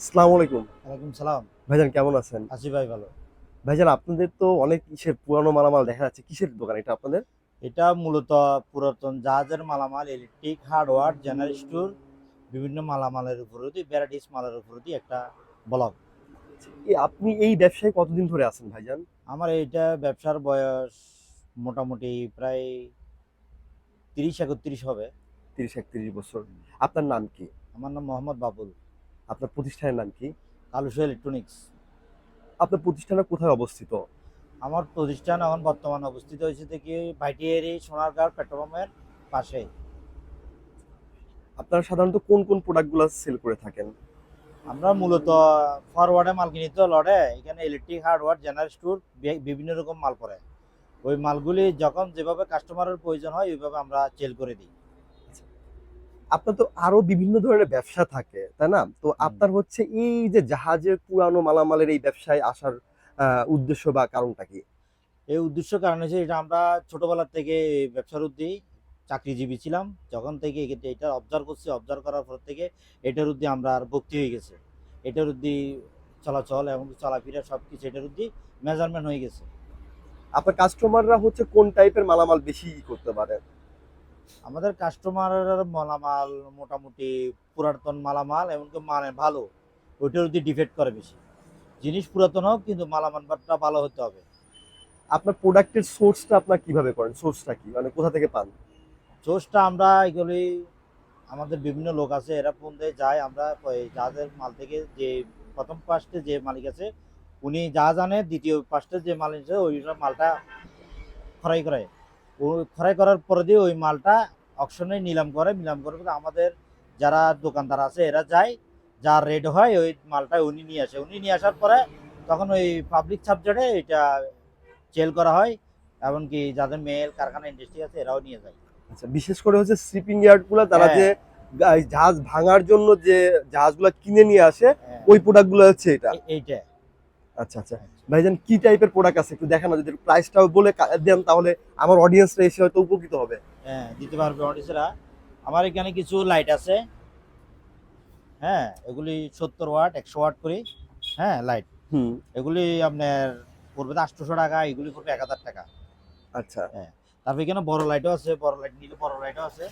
আসসালামু আলাইকুম। ওয়ালাইকুম সালাম। ভাইজান কেমন আছেন? আসি ভাই ভালো। ভাইজান আপনাদের তো অনেক কিসের পুরানো মালামাল দেখা যাচ্ছে। কিসের দোকান এটা আপনাদের? এটা মূলত পুরাতন জাহাজের মালামাল ইলেকট্রিক হার্ডওয়্যার জেনারেল স্টোর বিভিন্ন মালামালের উপরই ভ্যারাইটিস মালের উপরই একটা ব্লক। আপনি এই ব্যবসায় কতদিন ধরে আছেন ভাইজান? আমার এইটা ব্যবসার বয়স মোটামুটি প্রায় তিরিশ একত্রিশ হবে। তিরিশ একত্রিশ বছর। আপনার নাম কি? আমার নাম মোহাম্মদ বাবুল। আপনার প্রতিষ্ঠানের নাম কি? কালুসা ইলেকট্রনিক্স। আপনার প্রতিষ্ঠানটা কোথায় অবস্থিত? আমার প্রতিষ্ঠান এখন বর্তমানে অবস্থিত হয়েছে থেকে ভাইটিয়ারি সোনারগাঁও পেট্রোল পাম্পের পাশে আপনারা সাধারণত কোন কোন প্রোডাক্টগুলো সেল করে থাকেন? আমরা মূলত ফরওয়ার্ডে মাল কিনি তো লড়ে এখানে ইলেকট্রিক হার্ডওয়্যার জেনারেল স্টোর বিভিন্ন রকম মাল পড়ে। ওই মালগুলি যখন যেভাবে কাস্টমারের প্রয়োজন হয় ওইভাবে আমরা সেল করে দিই। আপনার তো আরও বিভিন্ন ধরনের ব্যবসা থাকে তাই না? তো আপনার হচ্ছে এই যে জাহাজের পুরানো মালামালের এই ব্যবসায় আসার উদ্দেশ্য বা কারণটা কি? এই উদ্দেশ্য কারণ হচ্ছে এটা আমরা ছোটবেলার থেকে ব্যবসার উদ্যেই চাকরিজীবী ছিলাম। যখন থেকে এটা অবজার্ভ করছি অবজার্ভ করার পর থেকে এটার উদ্দি আমরা আর ভক্তি হয়ে গেছে। এটার উদ্দি চলাচল এবং চলাফেরা সব কিছু এটার উদ্দি মেজারমেন্ট হয়ে গেছে। আপনার কাস্টমাররা হচ্ছে কোন টাইপের মালামাল বেশি করতে পারে? আমাদের কাস্টমারের মালামাল মোটামুটি পুরাতন মালামাল এমনকি মানে ভালো ওইটার যদি ডিফেক্ট করে বেশি। জিনিস পুরাতন হোক কিন্তু মালামালটা ভালো হতে হবে। আপনার প্রোডাক্টের সোর্সটা আপনার কীভাবে করেন? সোর্সটা কি? মানে কোথা থেকে পান? সোর্সটা আমরা এগুলি আমাদের বিভিন্ন লোক আছে এরা ফোন দিয়ে যায় আমরা জাহাজের মাল থেকে যে প্রথম পাশে যে মালিক আছে উনি যা জানে দ্বিতীয় পাশে যে মালিক আছে ওই মালটা খরাই করে। ওই খরাই করার পরে দিয়ে ওই মালটা অকশনে নিলাম করে নিলাম করে আমাদের যারা দোকানদার আছে এরা যায় যার রেড হয় ওই মালটা উনি নিয়ে আসে। উনি নিয়ে আসার পরে তখন ওই পাবলিক সাবজেক্টে এটা সেল করা হয় এমনকি যাদের মেল কারখানা ইন্ডাস্ট্রি আছে এরাও নিয়ে যায়। আচ্ছা বিশেষ করে হচ্ছে শিপিং ইয়ার্ডগুলো তারা হ্যাঁ। যে জাহাজ ভাঙার জন্য যে জাহাজগুলো কিনে নিয়ে আসে হ্যাঁ, ওই প্রোডাক্টগুলো হচ্ছে এটা? এইটা। আচ্ছা আচ্ছা। ভাইজান কি টাইপের প্রোডাক্ট আছে? একটু দেখানো যদি প্রাইসটাও বলে দেন তাহলে আমার অডিয়েন্সরা এসে হয়তো উপকৃত হবে। হ্যাঁ দিতে পারবে অডিসেরা আমার এখানে কিছু লাইট আছে। হ্যাঁ এগুলি সত্তর ওয়াট একশো ওয়াট করে হ্যাঁ লাইট হুম। এগুলি আপনার পড়বে আটশোশো টাকা এগুলি পড়বে এক হাজার টাকা। আচ্ছা। হ্যাঁ তারপর এখানে বড় লাইটও আছে বড় লাইট নিলে বড় লাইটও আছে।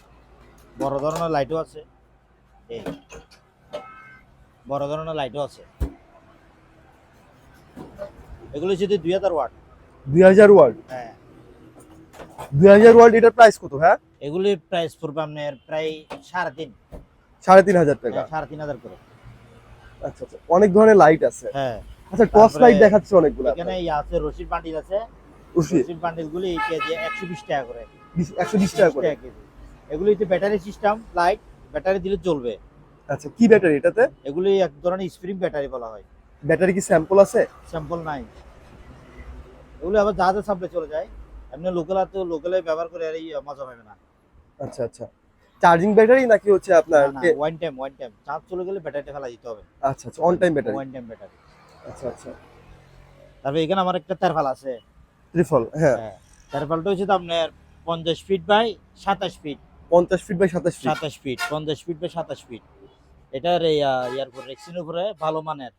বড় ধরনের লাইটও আছে। এই বড় ধরনের লাইটও আছে। এগুলি যদি দুই হাজার ওয়াট। দুই হাজার ওয়ার্ড হ্যাঁ। দুই হাজার ওয়ার্ড এটার প্রাইস কত হ্যাঁ? এগুলি প্রাইস পড়বে আপনার প্রায় সাড়ে তিন। সাড়ে তিন হাজার টাকা। হ্যাঁ, সাড়ে তিন হাজার করে। আচ্ছা আচ্ছা অনেক ধরনের লাইট আছে। হ্যাঁ। আচ্ছা টর্চ লাইট দেখাচ্ছে অনেকগুলো এখানে ইয়ে আছে বান্ডিল আছে। বান্ডিল গুলি কেজি একশো বিশ টাকা করে। একশো বিশ টাকা 20 করে কেজি। এগুলি ব্যাটারি সিস্টেম লাইট ব্যাটারি দিলে চলবে আচ্ছা কি ব্যাটারি এটাতে? এগুলি এক ধরনের স্প্রিং ব্যাটারি বলা হয়। ব্যাটারি কি স্যাম্পল আছে? স্যাম্পল নাই। এগুলো আবার জাহাজের সাপ্লাই চলে যায়। এমনি লোকাল আর তো লোকালে ব্যবহার করে আর এই মজা পাবে না। আচ্ছা আচ্ছা। চার্জিং ব্যাটারি নাকি হচ্ছে আপনার one time one time charge চলে গেলে ব্যাটারিটা ফেলা দিতে হবে। আচ্ছা আচ্ছা on time battery one time battery আচ্ছা আচ্ছা। তারপরে এখানে আমার একটা তেরফাল আছে। ত্রিফল হ্যাঁ। হ্যাঁ তেরফালটা হচ্ছে আপনার পঞ্চাশ ফিট বাই সাতাশ ফিট পঞ্চাশ ফিট বাই সাতাশ ফিট সাতাশ ফিট পঞ্চাশ ফিট বাই সাতাশ ফিট এটার এই ইয়ার উপরে রেক্সিনের উপরে ভালো মানের।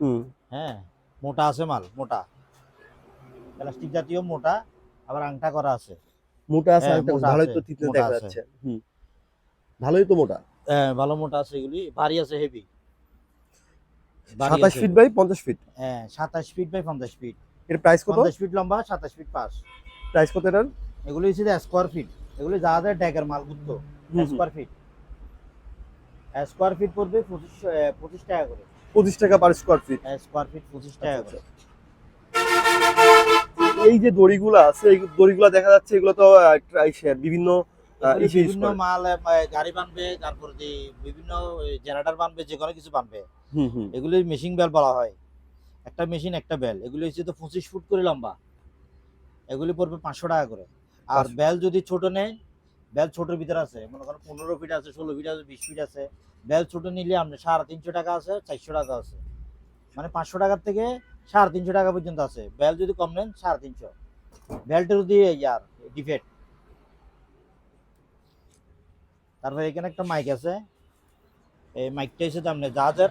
হুম। হ্যাঁ মোটা আছে মাল মোটা। প্লাস্টিক জাতীয় মোটা আবার আংটা করা আছে। মোটা আছে হ্যাঁ, ভালোই তো মোটা দেখা যাচ্ছে। হুম। ভালোই তো মোটা। হ্যাঁ ভালো মোটা আছে এগুলি ভারী আছে হেভি সাতাশ ফিট বাই পঞ্চাশ ফিট হ্যাঁ সাতাশ ফিট বাই পঞ্চাশ ফিট এর প্রাইস কত? পঞ্চাশ ফিট লম্বা সাতাশ ফিট পাস প্রাইস কত এটার? এগুলি হচ্ছে স্কোয়ার ফিট এগুলি জাহাজের ড্যাগের মাল বুঝতো স্কোয়ার ফিট স্কোয়ার ফিট পড়বে পঁচিশ আহ, পঁচিশ টাকা করে। পঁচিশ টাকা per square feet square feet পঁচিশ টাকা করে। এই যে দড়িগুলো আছে এই দড়িগুলো দেখা যাচ্ছে এগুলো তো বিভিন্ন বিভিন্ন মাল গাড়ি বানবে তারপর যে বিভিন্ন জেনারেটর বানবে যে কোনো কিছু বানবে। এগুলি মেশিন বেল বলা হয়। একটা মেশিন একটা বেল এগুলি হচ্ছে তো পঁচিশ ফুট করে লম্বা। এগুলি পড়বে পাঁচশো টাকা করে। আর বেল যদি ছোট নেয় বেল ছোটোর ভিতরে আছে মনে করেন পনেরো ফিট আছে ষোলো ফিট আছে বিশ ফিট আছে। বেল ছোট নিলে আপনার সাড়ে তিনশো টাকা আছে চারশো টাকা আছে। মানে পাঁচশো টাকার থেকে সাড়ে তিনশো টাকা পর্যন্ত আছে। বেল যদি কম নেন সাড়ে তিনশো। বেলটা যদি ইয়ার ডিফেক্ট তারপরে এখানে একটা মাইক আছে। এই মাইকটা হচ্ছে তো আপনার জাহাজের।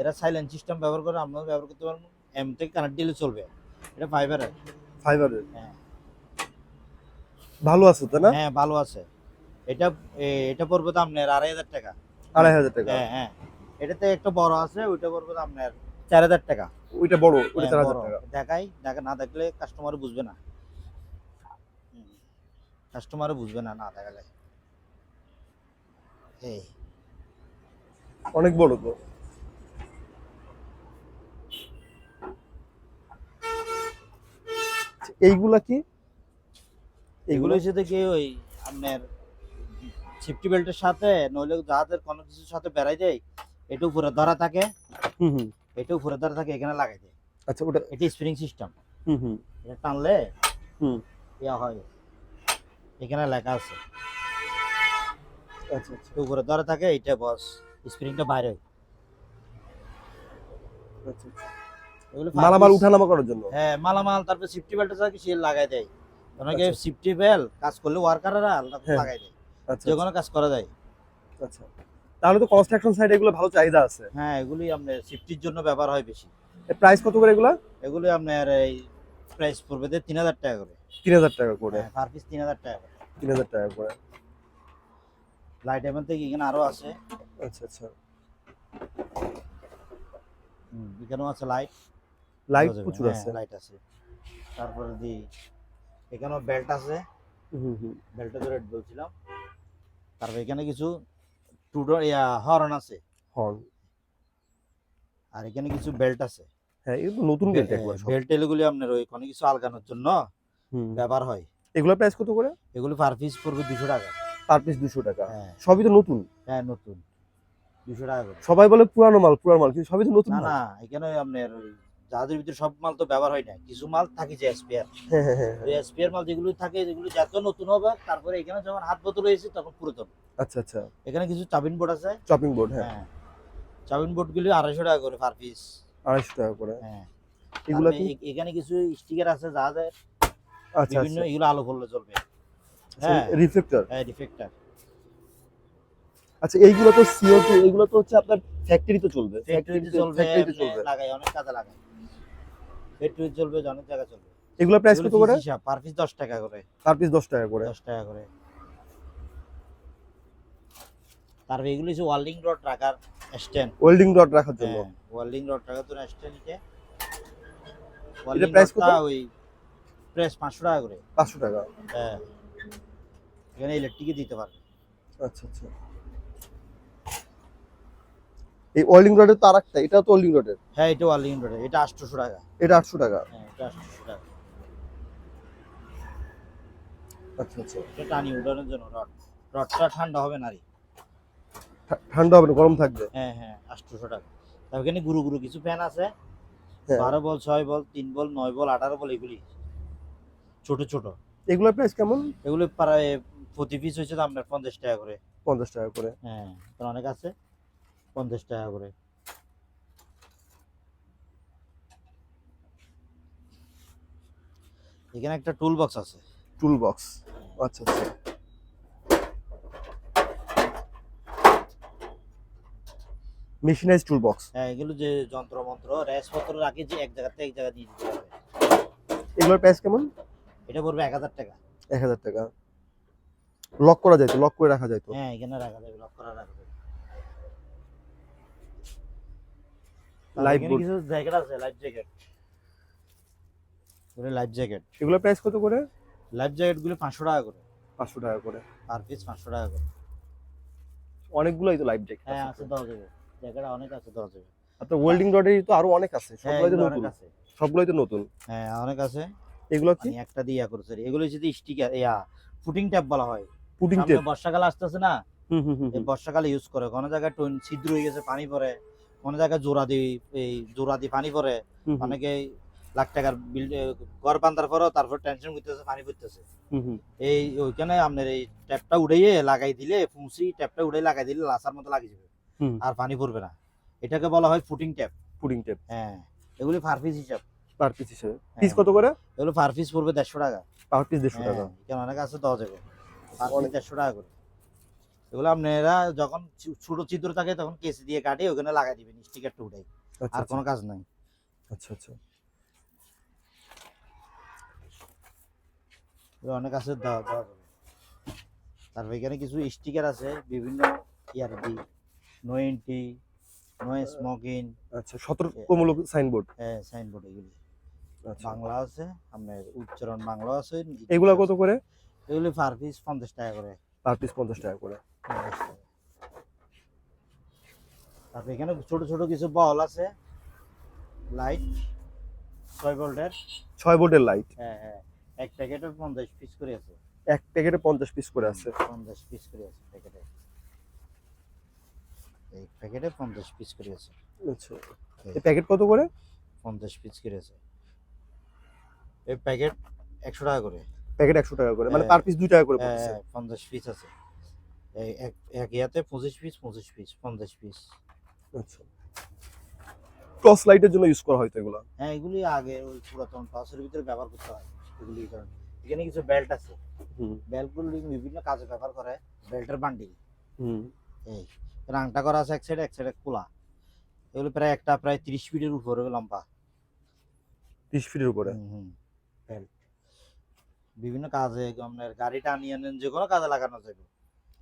এরা সাইলেন্ট সিস্টেম ব্যবহার করে আমরা ব্যবহার করতে পারব এম থেকে কানেক্ট দিলে চলবে। এটা ফাইবারের ফাইবারের হ্যাঁ। ভালো আছে তাই না? হ্যাঁ ভালো আছে। এটা এটা পড়বে তো আপনার আড়াই হাজার টাকা। আড়াই হাজার টাকা? হ্যাঁ হ্যাঁ। এটাতে একটা বড় আছে ওইটা পড়বে তো আপনার চার হাজার টাকা। ওইটা বড় ওইটা হ্যাঁ, চার হাজার। টাকা। দেখাই দেখা না দেখলে কাস্টমার বুঝবে না। কাস্টমারও বুঝবে না না দেখালে। এই। অনেক বড় তো। এইগুলা কি? এগুলো হচ্ছে দেখি ওই আপনার সেফটি বেল্টের সাথে নইলে জাহাজের কোনো কিছুর সাথে বেড়াই যায় এটা উপরে ধরা থাকে। হুম হুম। এটা উপরে ধরা থাকে এখানে লাগাই দেয়। আচ্ছা ওটা এটা স্প্রিং সিস্টেম হুম হুম। এটা টানলে হুম। ইয়া হয়। এখানে লেখা আছে। আচ্ছা আচ্ছা। উপরে ধরা থাকে এটা বস স্প্রিংটা বাইরে হয়। আচ্ছা আচ্ছা। মালামাল উঠানামা করার জন্য? হ্যাঁ মালামাল তারপর সেফটি বেল্টটা থাকে সে লাগাই দেয়। অনেকে আচ্ছা। সেফটি বেল্ট কাজ করলে ওয়ার্কাররা হ্যাঁ। লাগাই দেয়। আচ্ছা যে কোনো কাজ করা যায়। আচ্ছা। তাহলে তো কনস্ট্রাকশন সাইড এগুলো ভালো চাহিদা আছে। হ্যাঁ এগুলি আপনার সেফটির জন্য ব্যবহার হয় বেশি। প্রাইস কত করে এগুলো? এগুলি আপনার এই প্রাইস পড়বে যে তিন হাজার টাকা করে। তিন হাজার টাকা করে। হ্যাঁ পার পিস তিন হাজার টাকা করে। তিন হাজার টাকা করে। লাইট এমন থেকে এখানে আরও আছে। আচ্ছা আচ্ছা। এখানেও আছে লাইট লাইট প্রচুর আছে। লাইট আছে। তারপরে দি এখানেও বেল্ট আছে। হুম হুম। বেল্টের রেট বলছিলাম তারপর এখানে কিছু টুডো ইয়া হর্ন আছে। হর্ন আর এখানে কিছু বেল্ট আছে। হ্যাঁ এগুলো নতুন বেল্ট একবার বেল্ট এগুলি আপনার ওই কোনো কিছু আলগানোর জন্য ব্যবহার হয়। এগুলো প্রাইস কত করে? এগুলি পার পিস পড়বে দুশো টাকা। পার পিস দুশো টাকা। হ্যাঁ। সবই তো নতুন? হ্যাঁ নতুন। দুশো টাকা করে। সবাই বলে পুরানো মাল পুরানো মাল কিন্তু সবই তো নতুন না না এখানে আপনার জাহাজের ভিতরে সব মাল তো ব্যবহার হয় না কিছু মাল থাকে যে স্পেয়ার হ্যাঁ হ্যাঁ হ্যাঁ ওই মাল যেগুলো থাকে যেগুলো যত নতুন হবে তারপরে এখানে যখন হাত বোতল হয়েছে তখন পুরাতন। আচ্ছা আচ্ছা। এখানে কিছু চাবিন বোর্ড আছে? চপিং বোর্ড হ্যাঁ। হ্যাঁ। চাবিন বোর্ড গুলি আড়াইশো টাকা করে পার পিস আড়াইশো টাকা করে। হ্যাঁ। এগুলা কি? এখানে কিছু স্টিকার আছে জাহাজের আচ্ছা বিভিন্ন আচ্ছা এগুলো আলো করলে চলবে। হ্যাঁ। রিফ্লেক্টর হ্যাঁ ডিফেক্টার আচ্ছা এইগুলো তো সিওটি এইগুলো তো হচ্ছে আপনার ফ্যাক্টরিতে চলবে। ফ্যাক্টরিতে চলবে ফ্যাক্টরিতে এমনি চলবে। লাগাই অনেক কাজে লাগাই ফ্যাক্টরিতে চলবে অনেক জায়গা চলবে। এগুলো প্রাইস কত করে? পার পিস দশ টাকা করে। পার পিস দশ টাকা করে। দশ টাকা করে। তারপরে এগুলো হচ্ছে ওয়ার্ল্ডিং রড রাখার স্ট্যান্ড ওয়েল্ডিং রড রাখার জন্য? ওয়ার্ল্ডিং রড রাখার জন্য স্ট্যান্ড নিতে এটা price কত? ওই প্রাইস পাঁচশো টাকা করে। পাঁচশো টাকা। হ্যাঁ। এখানে ইলেকট্রিকে দিতে পারবে। আচ্ছা আচ্ছা। এই ওয়েল্ডিং রডের তো আরেকটা এটা তো ওয়েল্ডিং রডের হ্যাঁ এটা ওয়ার্ল্ডিং রড এটা আটশোশো টাকা। এটা আটশো টাকা? হ্যাঁ এটা আটশোশো টাকা। আচ্ছা আচ্ছা। এটা টানি উঠানোর জন্য রড রডটা ঠান্ডা হবে না রে। ঠান্ডা হবে না গরম থাকবে। হ্যাঁ হ্যাঁ আটশোশো টাকা। তারপর এখানে গুরু গুরু কিছু ফ্যান আছে। হ্যাঁ। বারো বল ছয় বল তিন বল নয় বল আঠারো বল এগুলি। ছোট ছোট। এগুলোর প্রাইস কেমন? এগুলো প্রায় প্রতি পিস হচ্ছে আপনার পঞ্চাশ টাকা করে। পঞ্চাশ টাকা করে। হ্যাঁ অনেক আছে। পঞ্চাশ টাকা করে। এখানে একটা টুল বক্স আছে। টুল বক্স আচ্ছা আচ্ছা। মেশিনাইজ টুল বক্স হ্যাঁ এগুলো যে যন্ত্র মন্ত্র রেসপত্র রাখি যে এক জায়গাতে এক জায়গা নিয়ে যেতে পারবে এগুলোর প্রাইস কেমন? এটা পড়বে এক হাজার টাকা। এক হাজার টাকা। লক করা যায় তো? লক করে রাখা যায় তো? হ্যাঁ এখানে রাখা যাবে লক করা রাখা যাবে। Life boot. কিছু জ্যাকেট আছে লাইফ জ্যাকেট ওটা লাইফ জ্যাকেট এগুলোর প্রাইস কত করে? লাইফ জ্যাকেটগুলো পাঁচশো টাকা করে। পাঁচশো টাকা করে। পার পিস পাঁচশো টাকা করে। অনেকগুলোই তো লাইফ জ্যাকেট হ্যাঁ আছে। দেওয়া যাবে জ্যাকেট অনেক আছে যাবে আপনার ওয়েল্ডিং রডের তো আরও অনেক আছে হ্যাঁ সবগুলোই তো নতুন। আছে। সবগুলোই তো নতুন। হ্যাঁ অনেক আছে। এগুলো কি? একটা দিয়ে করেছি। এগুলো যদি স্টিকার ইয়া ফুটিং ট্যাপ বলা হয়। পুডিং সামনে টেপ বর্ষাকাল আসতেছে না? এই বর্ষাকালে ইউজ করে। কোনো জায়গায় টন ছিদ্র হয়ে গেছে পানি পড়ে। কোনো জায়গায় জোড়া দিয়ে এই জোড়া দিয়ে পানি পড়ে। অনেকে লাখ টাকার বিল ঘর বান্ধার পরেও তারপর টেনশন করতেছে পানি পড়তেছে। এই ওইখানে আপনার এই ট্যাপটা উড়াইয়ে লাগাই দিলে ফুঁসি ট্যাপটা উড়াই লাগাই দিলে লাসার মতো লাগিয়ে যাবে। আর পানি পড়বে না। এটাকে বলা হয় ফুটিং ট্যাপ পুডিং টেপ হ্যাঁ এগুলি পার পিস হিসাব। পার পিস হিসেবে। হ্যাঁ। পিস কত করে? এগুলো পার পিস পড়বে দেড়শো টাকা। পার পিস দেড়শো হ্যাঁ টাকা। এখানে অনেক আছে দেওয়া যাবে পার পিস দেড়শো টাকা করে। এগুলো আপনারা যখন ছোট চিত্র থাকে তখন কেসি দিয়ে কাটে ওখানে লাগাই দিবেন স্টিকারটা উঠাই। আচ্ছা আর আচ্ছা। কোনো কাজ নাই। আচ্ছা আচ্ছা। এগুলো অনেক আছে দেওয়া যাবে তারপর এখানে কিছু স্টিকার আছে বিভিন্ন ইয়ারডি নো এন্ট্রি নো স্মোকিং আচ্ছা সতর্কমূলক সাইনবোর্ড। হ্যাঁ সাইনবোর্ড এগুলি। আচ্ছা। বাংলা আছে আপনার উচ্চারণ বাংলা আছে এগুলা কত করে? এগুলি পার পিস পঞ্চাশ টাকা করে। পার পিস পঞ্চাশ টাকা করে। 50 তারপর এখানে ছোট ছোট কিছু বল আছে। লাইট ছয় ভোল্টের। ছয় বোর্ডের লাইট হ্যাঁ হ্যাঁ। এক প্যাকেটের পঞ্চাশ পিস করে আছে। এক প্যাকেটে পঞ্চাশ পিস করে আছে। পঞ্চাশ পিস করে আছে প্যাকেটে। এই প্যাকেটে পঞ্চাশ পিস করে আছে। আচ্ছা। এই প্যাকেট কত করে? পঞ্চাশ পিস করে আছে। এই প্যাকেট একশো টাকা করে। প্যাকেট একশো টাকা করে মানে হ্যাঁ। পার পিস দুই টাকা করে পড়ছে। হ্যাঁ, পঞ্চাশ পিস আছে। এই এক ইয়াতে পঁচিশ পিস পঁচিশ পিস পঞ্চাশ পিস আচ্ছা। টর্চ লাইটের জন্য ইউজ করা হয়তো এগুলো? হ্যাঁ এগুলি আগে ওই পুরাতন টসের ভিতরে ব্যবহার করতে হয় এগুলি কারণে। এখানে কিছু বেল্ট আছে। হুম। বেল্টগুলি বিভিন্ন কাজে ব্যবহার করে। বেল্টের বান্ডিল হুম। এই রাংটা করা আছে এক সাইডে এক সাইডে খোলা। এগুলো প্রায় একটা প্রায় তিরিশ ফিটের উপরে লম্বা। তিরিশ ফিটের উপরে? বেল্ট বিভিন্ন কাজে আপনার গাড়ি টানিয়ে আনেন যে কোনো কাজে লাগানো যাবে।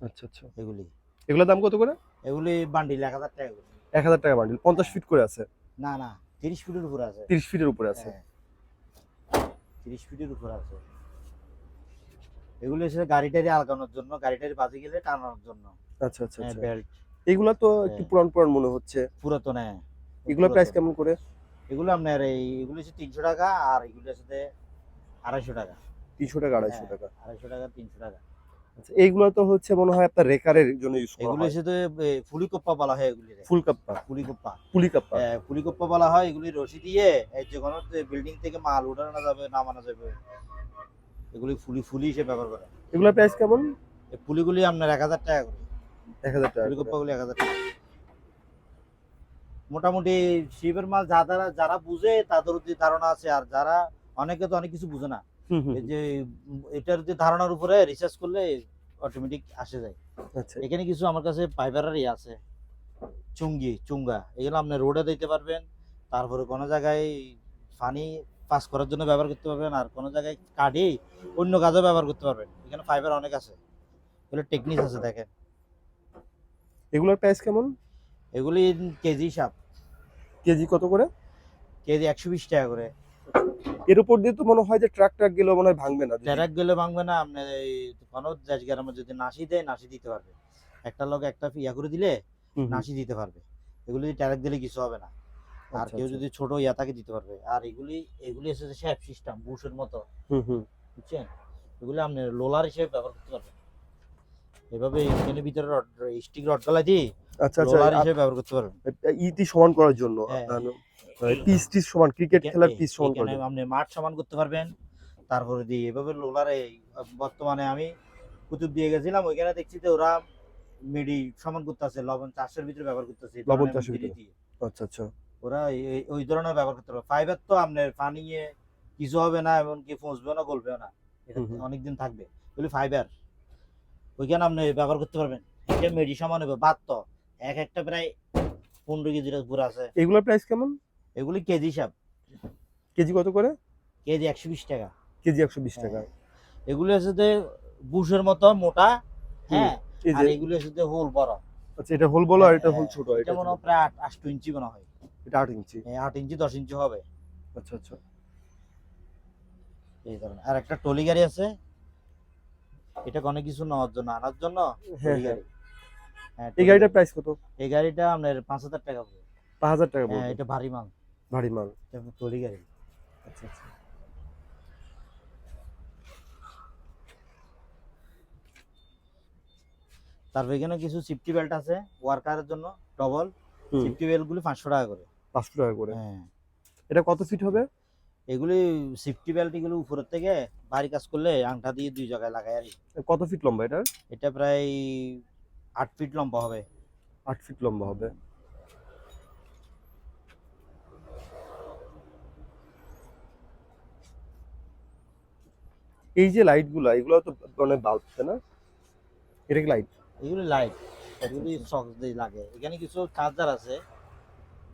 আচ্ছা আচ্ছা। এগুলি। এগুলোর দাম কত করে? এগুলি বান্ডিল এক হাজার টাকা এক হাজার টাকা বান্ডিল পঞ্চাশ ফিট করে আছে? না না তিরিশ ফিটের উপরে আছে। তিরিশ ফিটের উপরে আছে? হ্যাঁ। তিরিশ ফিটের উপরে আছে। এগুলো হচ্ছে গাড়ি টাড়ি আলগানোর জন্য গাড়ি টাড়ি বাজে গেলে টানানোর জন্য। আচ্ছা আচ্ছা আচ্ছা। বেল্ট এগুলা তো একটু হ্যাঁ। পুরান পুরান মনে হচ্ছে। পুরাতন হ্যাঁ। এগুলোর প্রাইস কেমন করে? এগুলো আপনার এই এগুলো হচ্ছে তিনশো টাকা আর এগুলো হচ্ছে আড়াইশো টাকা। তিনশো টাকা আড়াইশো হ্যাঁ, টাকা। আড়াইশো টাকা তিনশো টাকা। আচ্ছা এইগুলো তো হচ্ছে মনে হয় আপনার রেকারের জন্য ইউজ করা এগুলো হয়। হচ্ছে ফুলি কোপ্পা বলা হয় এগুলি ফুল কাপ্পা ফুলি কোপ্পা পুলি কাপ্পা ফুলি কোপ্পা বলা হয় এগুলি রশি দিয়ে এই যে কোনো বিল্ডিং থেকে মাল উঠানো যাবে নামানো যাবে এগুলি ফুলি ফুলি হিসেবে ব্যবহার করে এগুলোর প্রাইস কেমন? এই পুলিগুলি আপনার এক হাজার টাকা করে। এক হাজার টাকা ফুলি এক হাজার টাকা। মোটামুটি শিবের মাল যারা যারা বুঝে তাদের যে ধারণা আছে। আর যারা অনেকে তো অনেক কিছু বুঝে না। যে এটার যে ধারণার উপরে রিসার্চ করলে অটোমেটিক আসে যায়। আচ্ছা। এখানে কিছু আমার কাছে ইয়ে আছে। চুঙ্গি চুঙ্গা। এগুলো আপনি রোডে দিতে পারবেন। তারপরে কোনো জায়গায় পানি পাস করার জন্য ব্যবহার করতে পারবেন। আর কোনো জায়গায় কাঠি অন্য কাজেও ব্যবহার করতে পারবেন। এখানে ফাইবার অনেক আছে। এগুলো টেকনিক আছে দেখেন। এগুলোর প্রাইস কেমন? এগুলি কেজি সাপ কেজি কত করে? কেজি একশো বিশ টাকা করে। এর উপর দিয়ে তো মনে হয় যে ট্রাক ট্রাক গেলেও মনে হয় ভাঙবে না ট্যারাক গেলে ভাঙবে না আপনি এই কোনো জায়গার মধ্যে যদি নাসি দেয় নাসি দিতে পারবে। একটা লোক একটা ইয়া করে দিলে। নাসি দিতে পারবে। এগুলি যদি ট্যারাক দিলে কিছু হবে না। আর আচ্ছা, কেউ আচ্ছা। যদি ছোট ইয়া তাকে দিতে পারবে। আর এগুলি এগুলি হচ্ছে শ্যাপ সিস্টেম বুশের মতো। হুম হুম। বুঝছেন? এগুলি আপনি লোলার হিসেবে ব্যবহার করতে পারবেন। এভাবে এখানে ভিতরে রড স্টিক রড গলায় দিয়ে আচ্ছা আচ্ছা লোলার হিসেবে ব্যবহার করতে পারবেন। ইটি সমান করার জন্য। হ্যাঁ। পিস টিস সমান ক্রিকেট খেলার পিস সমান করার জন্য। আপনি মাঠ সমান করতে পারবেন। তারপরে দিয়ে এভাবে লোলারে বর্তমানে আমি কুতুব দিয়ে গেছিলাম ওইখানে দেখছি যে ওরা মিডি সমান করতেছে লবণ চাষের ভিতরে ব্যবহার করতেছে লবণ চাষের ভিতরে। আচ্ছা আচ্ছা। ওরা ওই ধরনের ব্যবহার করতে পারবে। ফাইবার তো আপনার পানি কিছু হবে না এমনকি পৌঁছবেও না গলবেও না। অনেকদিন থাকবে। ফাইবার ওইখানে আপনি ব্যবহার করতে পারবেন। এটা মেডি সমান হবে বাদ তো এক একটা প্রায় পনেরো কেজির উপরে আছে। এগুলোর প্রাইস কেমন? এগুলি কেজি হিসাব। কেজি কত করে? কেজি একশো বিশ টাকা। কেজি একশো বিশ টাকা। এগুলি এগুলো হচ্ছে যে বুশের মতো মোটা। হ্যাঁ। আর এগুলো হচ্ছে যে হোল বড়। আচ্ছা এটা হোল বলো আর এটা হ্যাঁ, হোল ছোট এটা মনে হয় প্রায় আট ইঞ্চি মনে হয়। এটা আট ইঞ্চি। এই আট ইঞ্চি দশ ইঞ্চি হবে। আচ্ছা আচ্ছা। এই ধরনের। আর একটা টলি গাড়ি আছে। এটা অনেক কিছু নেওয়ার জন্য আনার জন্য হ্যাঁ হ্যাঁ। হ্যাঁ, এই গাড়িটার প্রাইস কত? এই গাড়িটা আপনার পাঁচ হাজার টাকা পড়বে। পাঁচ হাজার টাকা হ্যাঁ পড়বে? এটা ভারী মাল। ভারী মাল। টলি গাড়ি। আচ্ছা আচ্ছা। তারপর এখানে কিছু সিফটি বেল্ট আছে ওয়ার্কারের জন্য ডবল সিফটি বেল্ট গুলি পাঁচশো টাকা করে। পাঁচশো টাকা করে। হ্যাঁ। এটা কত ফিট হবে? এগুলি সিফটি বেল্ট এগুলো উপরের থেকে ভারী কাজ করলে আংটা দিয়ে দুই জায়গায় লাগাই আর কত ফিট লম্বা এটা এটা প্রায় আট ফিট লম্বা হবে। আট ফিট লম্বা হবে। এই যে লাইটগুলা এগুলো তো মানে বাল্ব না? এটা কি লাইট এগুলি লাইট এগুলি সক্স দিয়ে লাগে। এখানে কিছু চার্জার আছে।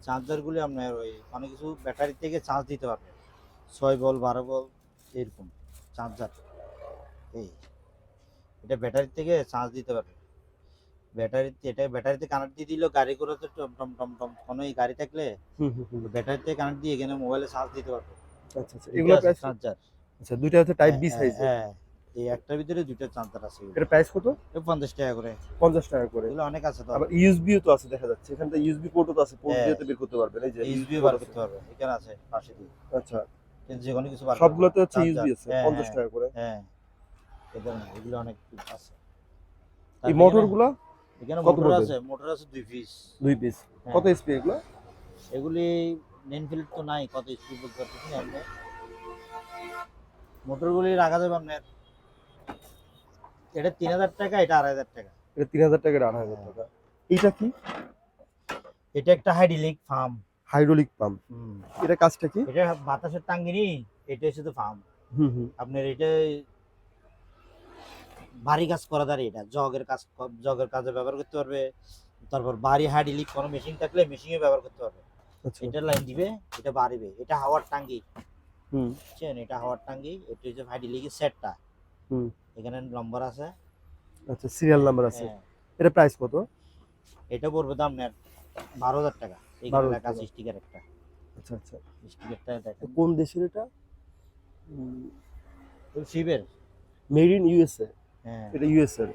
চার্জারগুলি আপনার ওই মানে কিছু ব্যাটারি থেকে চার্জ দিতে পারবে ছয় বল বারো বল এরকম চার্জার এই এটা ব্যাটারি থেকে চার্জ দিতে পারবে। ব্যাটারি এটা ব্যাটারিতে কানেক্ট দিয়ে দিলেও গাড়ি করে তো টম টম টম টম কোনো এই গাড়ি থাকলে ব্যাটারিতে কানেক্ট দিয়ে এখানে মোবাইলে চার্জ দিতে পারবে। আচ্ছা আচ্ছা এগুলো চার্জার আচ্ছা দুইটা হচ্ছে টাইপ বি সাইজ হ্যাঁ এই একটার ভিতরে দুইটা চার্জার আছে। এটা প্রাইস কত? এগুলো পঞ্চাশ টাকা করে। পঞ্চাশ টাকা করে। এগুলো অনেক আছে তো। আবার ইউএসবিও তো আছে দেখা যাচ্ছে। এখানে ইউএসবি পোর্টও তো আছে পোর্ট হ্যাঁ। দিয়ে তো বের করতে পারবে এই যে ইউএসবি বার করতে পারবে। এখানে আছে পাশে দিয়ে। আচ্ছা। যে কোনো কিছু সবগুলোতে হচ্ছে চার্জার। আছে হ্যাঁ, পঞ্চাশ হ্যাঁ, টাকা করে। হ্যাঁ এদের না, এগুলো অনেক আছে। এই মোটরগুলো এখানে- মোটর আছে মোটর আছে দুই পিস দুই পিস কত এসপি এগুলো? এগুলি নেন ফিল্ড তো নাই কত স্পিড বলতে পারতেছি না আপনি মোটরগুলি রাখা যাবে আপনার এটা তিন হাজার টাকা এটা আড়াই হাজার টাকা। এটা তিন হাজার টাকা আড়াই হাজার টাকা। এইটা কি? এটা একটা হাইড্রোলিক ফার্ম হাইড্রোলিক পাম্প। এটা কাজটা কি? এটা বাতাসের টাঙ্গিনি এটা হচ্ছে তো ফার্ম। হুম হুম। আপনার এটা ভারী কাজ করা দাঁড়িয়ে এটা। জগের কাজ জগের কাজে ব্যবহার করতে পারবে। তারপর বাড়ি হাইড্রোলিক কোনো মেশিন থাকলে মেশিনে ব্যবহার করতে পারবে। আচ্ছা। এটা লাইন দিবে এটা বাড়িবে। এটা হাওয়ার টাঙ্গি। হুম। এটা হাওয়ার টাঙ্গি এটা হচ্ছে হাইড্রোলিকের সেটটা। হুম। এখানে নম্বর আছে। আচ্ছা সিরিয়াল নাম্বার আছে। হ্যাঁ, এটা প্রাইস কত? এটা পড়বে দাম নেট বারো হাজার টাকা। এখানে লেখা আছে স্টিকার একটা আচ্ছা আচ্ছা। স্টিকারটা দেখেন। কোন দেশের এটা? শিবের। মেড ইন ইউএসএ হ্যাঁ। এটা ইউএসএ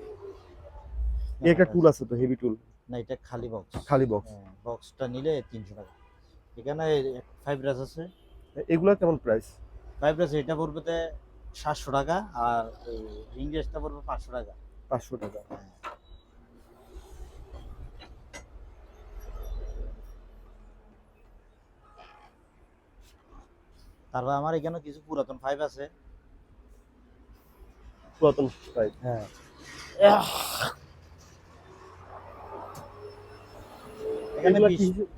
একটা টুল আছে তো হেভি টুল না এটা খালি বক্স খালি বক্স হ্যাঁ বক্সটা নিলে তিনশো টাকা। এখানে ফাইভ রাস আছে। এগুলো কেমন প্রাইস ফাইভ রাস এটা পড়বে সাতশো টাকা আর রেসটা পড়বে পাঁচশো টাকা। পাঁচশো টাকা। হ্যাঁ। তারপর আমার এখানে কিছু পুরাতন ফাইভ আছে। পুরাতন প্রাইস হ্যাঁ। এখানে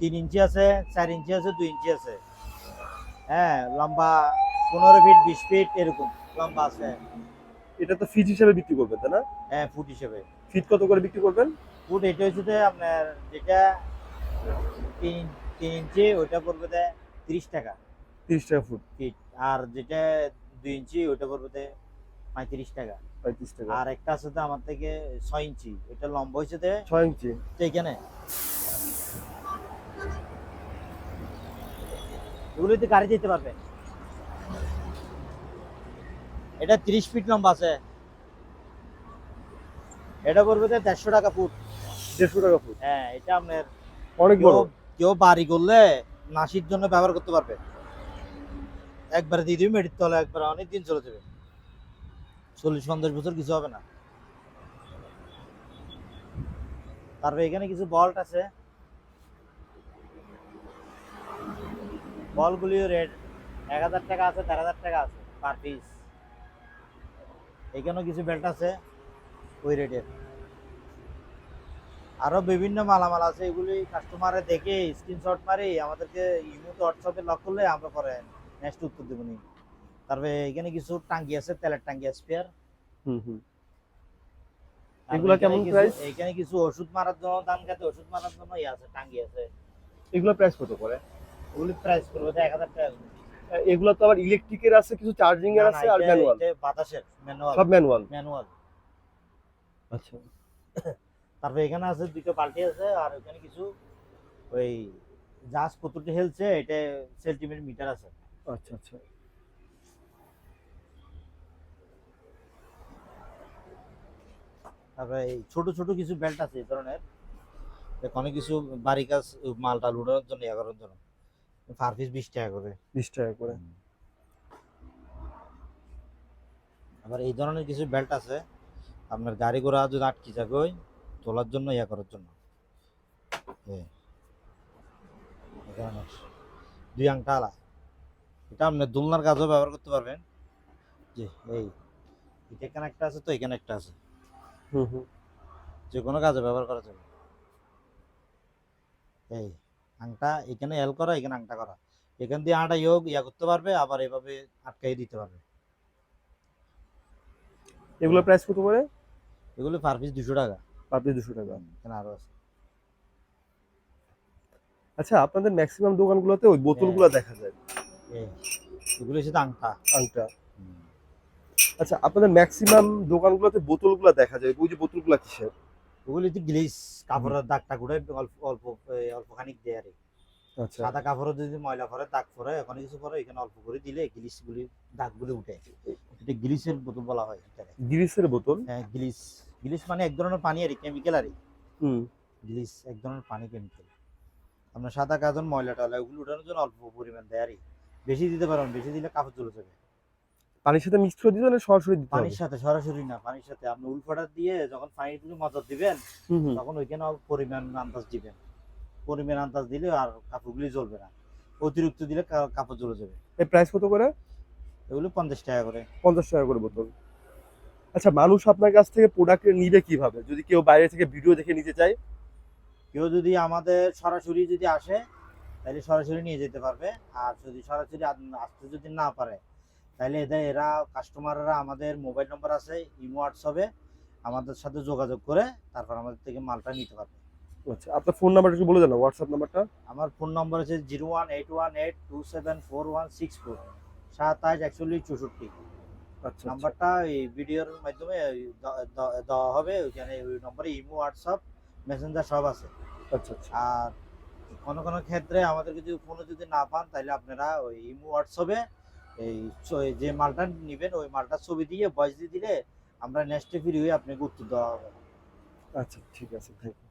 তিন ইঞ্চি আছে চার ইঞ্চি আছে দুই ইঞ্চি আছে। হ্যাঁ লম্বা পনেরো ফিট বিশ ফিট এরকম লম্বা আছে। এটা তো ফিট হিসেবে বিক্রি করবেন তাই না? হ্যাঁ ফুট হিসেবে। ফিট কত করে বিক্রি করবেন? ফুট এটা হচ্ছে যে আপনার যেটা তিন তিন ইঞ্চি ওইটা পড়বে যে তিরিশ টাকা। তিরিশ টাকা ফুট। ফিট আর যেটা দুই ইঞ্চি ওইটা পড়বে পঁয়ত্রিশ টাকা। পঁয়ত্রিশ টাকা। আর একটা আছে তো আমার থেকে ছয় ইঞ্চি। এটা লম্বা হয়েছে যে ছয় ইঞ্চি। তো এখানে। এগুলো তো গাড়ি যেতে পারবে। এটা তিরিশ ফিট লম্বা আছে। এটা পড়বে যে দেড়শো টাকা ফুট। দেড়শো টাকা ফুট। হ্যাঁ এটা আপনার অনেক বড়। কেউ বাড়ি করলে নাসির জন্য ব্যবহার করতে পারবে। একবার দিয়ে দিবি মেডির তলে একবার অনেক দিন চলে যাবে। চল্লিশ পঞ্চাশ বছর কিছু হবে না। তারপরে এখানে কিছু বল্ট আছে। বলগুলিও রেট এক হাজার টাকা আছে, দেড় হাজার টাকা আছে পার পিস এখানেও কিছু বেল্ট আছে ওই রেটের। আরও বিভিন্ন মালামাল আছে, এগুলি কাস্টমারে দেখে স্ক্রিনশট মারি, আমাদেরকে ইমোতে হোয়াটসঅ্যাপে লক করলে আমরা পরে নেক্সট উত্তর দেবো নি। তারপরে এখানে কিছু টাঙ্গি আছে তেলের টাঙ্গি স্পেয়ার। হুম হুম। এগুলা কেমন price? এখানে কিছু ওষুধ মারার জন্য দাম খাতে ওষুধ মারার জন্য ইয়ে আছে টাঙ্গি আছে। এগুলো প্রাইস কত করে ওগুলি প্রাইস করবে এক হাজার টাকা। করে। এগুলো তো আবার ইলেকট্রিকের আছে কিছু চার্জিং এর আছে আর ম্যানুয়াল বাতাসের ম্যানুয়াল সব ম্যানুয়াল ম্যানুয়াল আচ্ছা। তারপরে এখানে আছে দুটো বালতি আছে আর কিছু ওই জাহাজ কতটি হেলছে এটা সেন্টিমিটার মিটার আছে। আচ্ছা আচ্ছা। তারপরে এই ছোট ছোট কিছু বেল্ট আছে এই ধরনের। অনেক কিছু বাড়ি কাজ মালটা লুটানোর জন্য ইয়া করার জন্য। পার পিস বিশ টাকা করে। বিশ টাকা করে। আবার এই ধরনের কিছু বেল্ট আছে। আপনার গাড়ি ঘোড়া যদি আটকে যাবে তোলার জন্য ইয়া করার জন্য। দুই আংটা আলা। এটা আপনি দোলনার কাজও ব্যবহার করতে পারবেন। যে এই এটা এখানে একটা আছে তো এখানে একটা আছে। হুম হুম। যে কোনো কাজে ব্যবহার করা যাবে। এই আংটা এখানে এল করা এখানে আংটা করা। এখান দিয়ে আটা ইয়োগ ইয়া করতে পারবে আবার এভাবে আটকাই দিতে পারবে। এগুলো প্রাইস কত করে? এগুলো পার পিস দুশো টাকা। পার পিস দুশো টাকা। এখানে আরও আছে। আচ্ছা আপনাদের ম্যাক্সিমাম দোকানগুলোতে ওই বোতলগুলো দেখা যায়। এগুলো হচ্ছে আংটা। আংটা। আচ্ছা আপনাদের ম্যাক্সিমাম দোকানগুলোতে বোতলগুলো দেখা যায় ওই যে বোতলগুলো কিসের? ওগুলো হচ্ছে গ্লিস কাপড়ের দাগ টাক অল্প অল্প এই অল্প খানিক দেয় আর আচ্ছা। সাদা কাপড়ে যদি ময়লা পরে দাগ পরে ওখানে কিছু পরে এখানে অল্প করে দিলে গ্লিস গুলি দাগগুলি উঠে। এটা গ্লিসের বোতল বলা হয় গ্রিসের বোতল? হ্যাঁ গ্লিস গ্লিস মানে এক ধরনের পানি আর কেমিক্যাল আর হুম। গ্লিস এক ধরনের পানি কেমিক্যাল আপনার সাদা কাজন ময়লা টয়লা ওগুলো উঠানোর জন্য অল্প পরিমাণ দেয় আর। বেশি দিতে পারবেন বেশি দিলে কাপড় চলে যাবে। পানির সাথে মিক্স করে দিতে সরাসরি দিতে পানির সাথে সরাসরি না পানির সাথে। আপনি উল্ফাটা দিয়ে যখন পানিটুকু মজর দিবেন তখন ওইখানে পরিমাণ আন্দাজ দিবেন। পরিমাণ আন্দাজ দিলে আর কাপড়গুলি জ্বলবে না। অতিরিক্ত দিলে কাপড় জ্বলে যাবে। এই প্রাইস কত করে? এগুলো পঞ্চাশ টাকা করে। পঞ্চাশ টাকা করে বোতল। আচ্ছা মানুষ আপনার কাছ থেকে প্রোডাক্ট নিবে কীভাবে? যদি কেউ বাইরে থেকে ভিডিও দেখে নিতে চায়? কেউ যদি আমাদের সরাসরি যদি আসে তাহলে সরাসরি নিয়ে যেতে পারবে। আর যদি সরাসরি আসতে যদি না পারে তাহলে এদের এরা কাস্টমাররা আমাদের মোবাইল নম্বর আছে ইমো হোয়াটসঅ্যাপে আমাদের সাথে যোগাযোগ করে তারপর আমাদের থেকে মালটা নিতে পারবে। আচ্ছা আপনার ফোন নাম্বারটা একটু বলে দেন হোয়াটসঅ্যাপ নাম্বারটা আমার ফোন নম্বর আছে zero one eight one eight two seven four one six four সাতাশ একচল্লিশ চৌষট্টি। আচ্ছা নাম্বারটা এই ভিডিওর মাধ্যমে দেওয়া হবে ওইখানে ওই নম্বরে ইমো হোয়াটসঅ্যাপ মেসেঞ্জার সব আছে। আচ্ছা আচ্ছা। আর কোনো কোনো ক্ষেত্রে আমাদেরকে যদি ফোনও যদি না পান, তাহলে আপনারা ওই ইমো, হোয়াটসঅ্যাপে এই যে মালটা নেবেন, ওই মালটার ছবি দিয়ে ভয়েস দিয়ে দিলে আমরা নেক্সটে ফ্রি হয়ে আপনাকে উত্তর দেওয়া হবে। আচ্ছা ঠিক আছে থ্যাংক ইউ